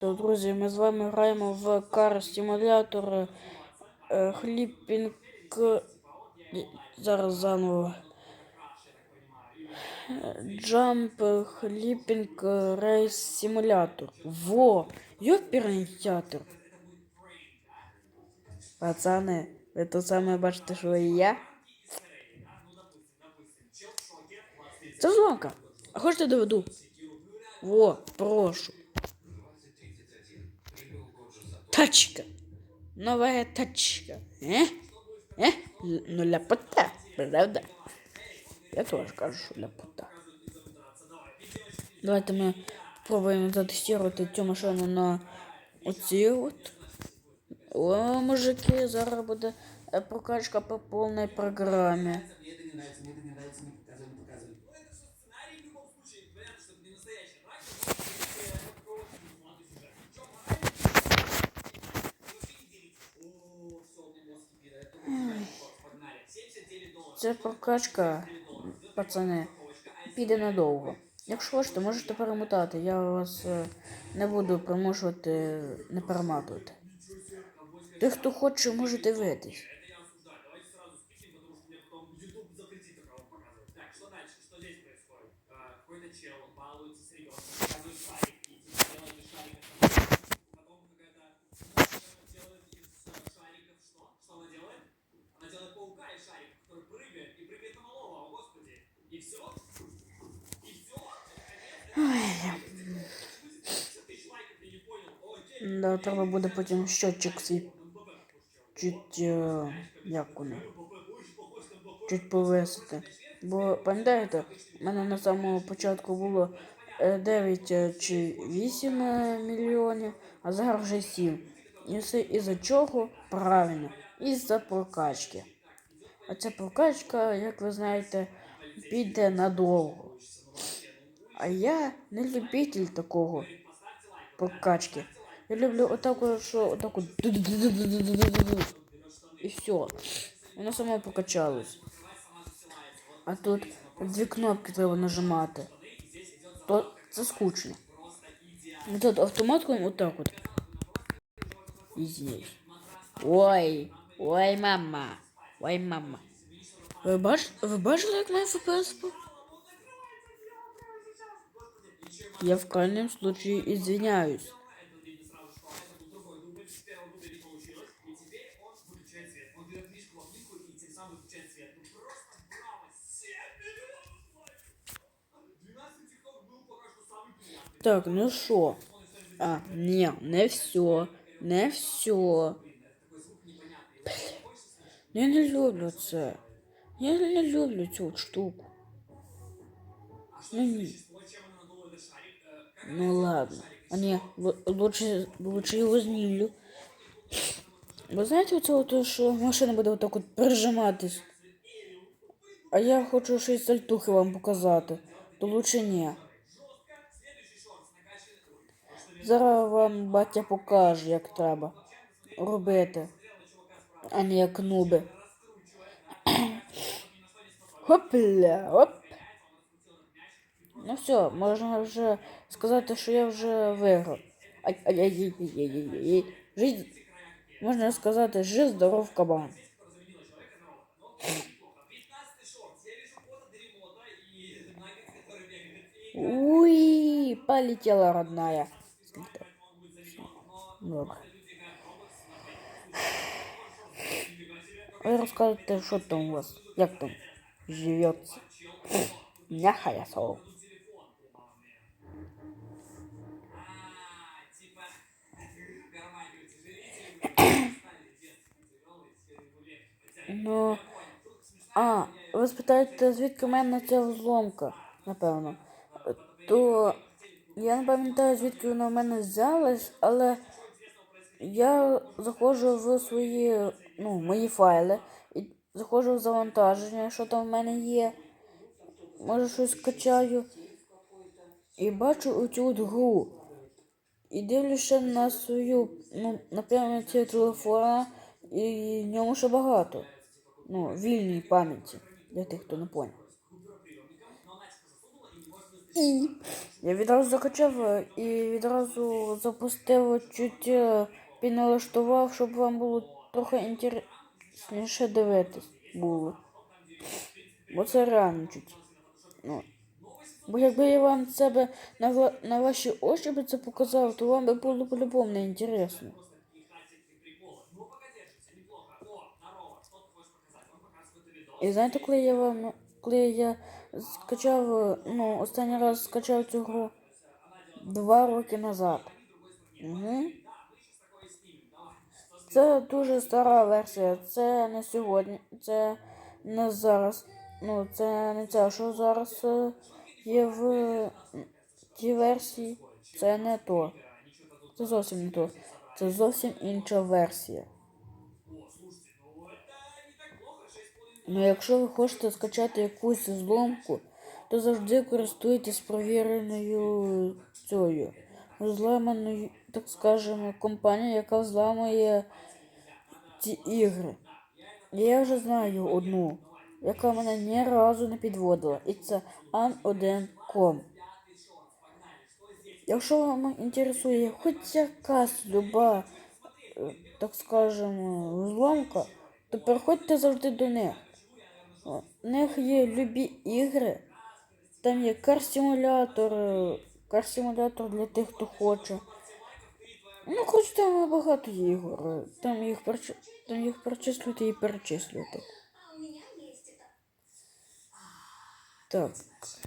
То, друзі, ми з вами граємо в Car Simulator е, Хліпінг. Зараз заново. Jump Хліпінг Рейс Симулятор. Во! Йоперний театр. Пацани, ви то саме бачите, що і я? Це зломка. А хочете доведу? Во, прошу. Тачка. Новая тачка. Э? Э? Л- Ну, ляпота, правда? Я тоже кажу, що ляпота. Давайте ми спробуємо затестувати цю машину на оці от. О, мужики, зараз буде е, прокачка по повній програмі. Ця прокачка, пацани, піде надовго. Якщо хочете, можете перемотати. Я вас е, не буду примушувати не перематувати. Тих, хто хоче, можете дивитись. Да, треба буде потім щотчик свій чуть е, як воно, чуть повисити. Бо пам'ятаєте, у мене на самому початку було е, 9 е, чи 8 е, мільйонів, а зараз вже 7. І все із-за чого? Правильно, із-за прокачки. А ця прокачка, як ви знаєте, піде надовго. А я не любитель такого прокачки. Я люблю отак, от, що отак от ду-ду-ду-ду-ду-ду-ду-ду. і все. Воно само покачалось. А тут дві кнопки треба нажимати. То це скучно. А тут автоматком отак от. І здесь. Ой, ой, мама. Ой, мама. Ви, бач... Ви бачили, як має FPS був? Я в крайнем случае извиняюсь. Так, ну що? А, ні, не все. Не все. Я не люблю це. Я не люблю цю штуку. Ну, ні. Ну ладно. А ні, лучше, лучше його знімлю. Ви знаєте оце от, що машина буде отак от прижиматись? А я хочу щось сальтухи вам показати. То лучше ні. Зараз вам батя покаже, як треба робити, а не як нуби. Хопля, оп. Ну все, можна вже сказати, що я вже виграв. Ай, ай, ай, ай, ай, ай, ай, ай. Жить, можна сказати, жив здоров кабан. Уи, полетела родная. Добре. Ви розкажете, що там у вас, як там живеться. Карманник утяжелитель. Ну, а, ви спитаєте, звідки в мене ця взломка, напевно. То я не пам'ятаю, звідки вона в мене взялась, але я заходжу в свої, ну, мої файли і заходжу в завантаження, що там в мене є. Може щось качаю. І бачу оцю от гру. І дивлюся на свою, ну, на пам'яті телефона, і в ньому ще багато. Ну, вільній пам'яті. Для тих, хто не поняв. І я відразу закачав і відразу запустив чуть е, підналаштував, щоб вам було трохи інтересніше дивитись було. Бо це реально чуть. Ну. Бо якби я вам себе на, ва- на ваші очі би це показав, то вам би було по-любому не інтересно. І знаєте, коли я вам коли я скачав, ну, останній раз скачав цю гру два роки назад. Угу. Це дуже стара версія. Це не сьогодні. Це не зараз. Ну, це не це, що зараз е, є в тій версії. Це не то. Це зовсім не то. Це зовсім інша версія. Ну, якщо ви хочете скачати якусь зломку, то завжди користуйтесь провіреною цією зламаною, так скажемо, компанією, яка взламує ці ігри. Я вже знаю одну, яка мене ні разу не підводила, і це an1.com. Якщо вам інтересує хоч якась люба, е, так скажемо, зломка, то переходьте завжди до них. У них є любі ігри. Там є кар-симулятор, е, кар-симулятор для тих, хто хоче. Ну, хоч там багато ігор. Там їх, перечи... там їх перечислювати і перечислювати. Так.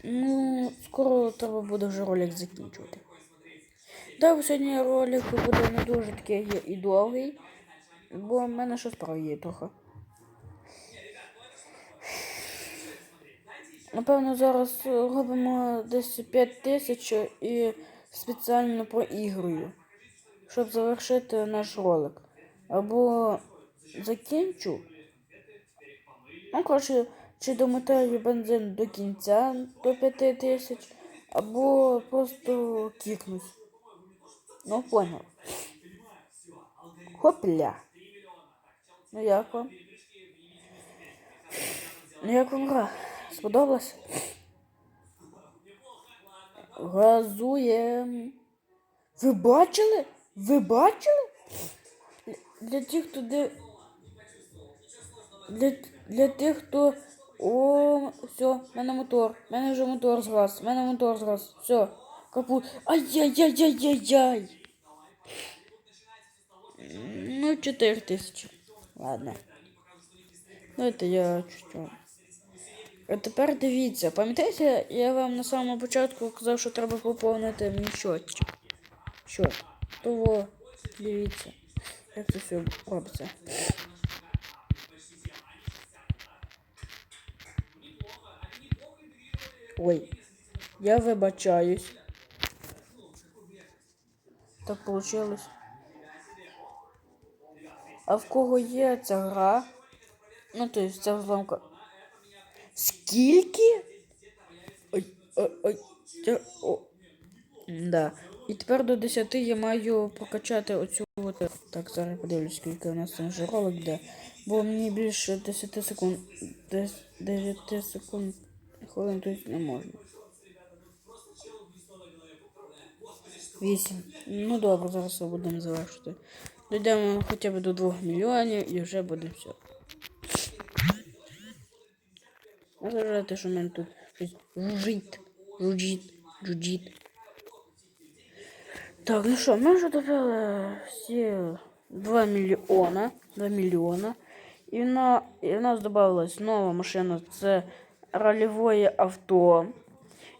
Ну, скоро треба буде вже ролик закінчувати. Так, сьогодні ролик буде не дуже такий і довгий, бо в мене ще справа є трохи. Напевно, зараз е, робимо десь 5 тисяч і спеціально проігрую, щоб завершити наш ролик. Або закінчу. Ну, коротше, чи домотаю бензин до кінця до 5 тисяч, або просто кікнусь. Ну, понял. Хопля. Ну як вам? Ну як вам гра? Сподобалось? Газуєм. Ви бачили? Ви бачили? Для тих, хто де. Для, для тих, хто. О, все, в мене мотор. В мене вже мотор згас. В мене мотор згас. Все. Капут. Ай-яй-яй-яй-яй-яй. Ну, 4 тисячі. Ладно. Давайте я чуть-чуть. Тепер дивіться, пам'ятаєте, я вам на самому початку казав, що треба поповнити мій счетчик. Що? Того, дивіться, як це все робиться. Ой, я вибачаюсь. Так получилось. А в кого є ця гра? Ну, то есть ця взломка. Скільки? Ой, ой, ой. Да. І тепер до 10 я маю прокачати оцю от. Так, зараз подивлюсь, скільки у нас там вже ролик йде. Бо мені більше 10 секунд. дес- 9 секунд хвилин тут не можна. 8. Ну добре, зараз будемо завершити. Дійдемо хоча б до 2 мільйонів і вже буде все. Не заважайте, що в мене тут щось жужить, жужить, жужить. Так, ну що, ми вже добили всі 2 мільйона. 2 мільйона. І, на, і в нас додавалась нова машина, це рольове авто.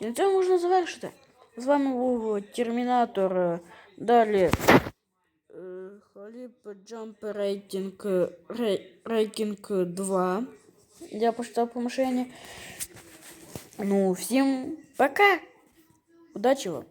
І на цьому можна завершити. З вами був Термінатор. е, Далі. е, Халіп Джамп рейтинг, е, рей- рейтинг 2. Я почитав по машині. Ну, всім пока. Удачі вам.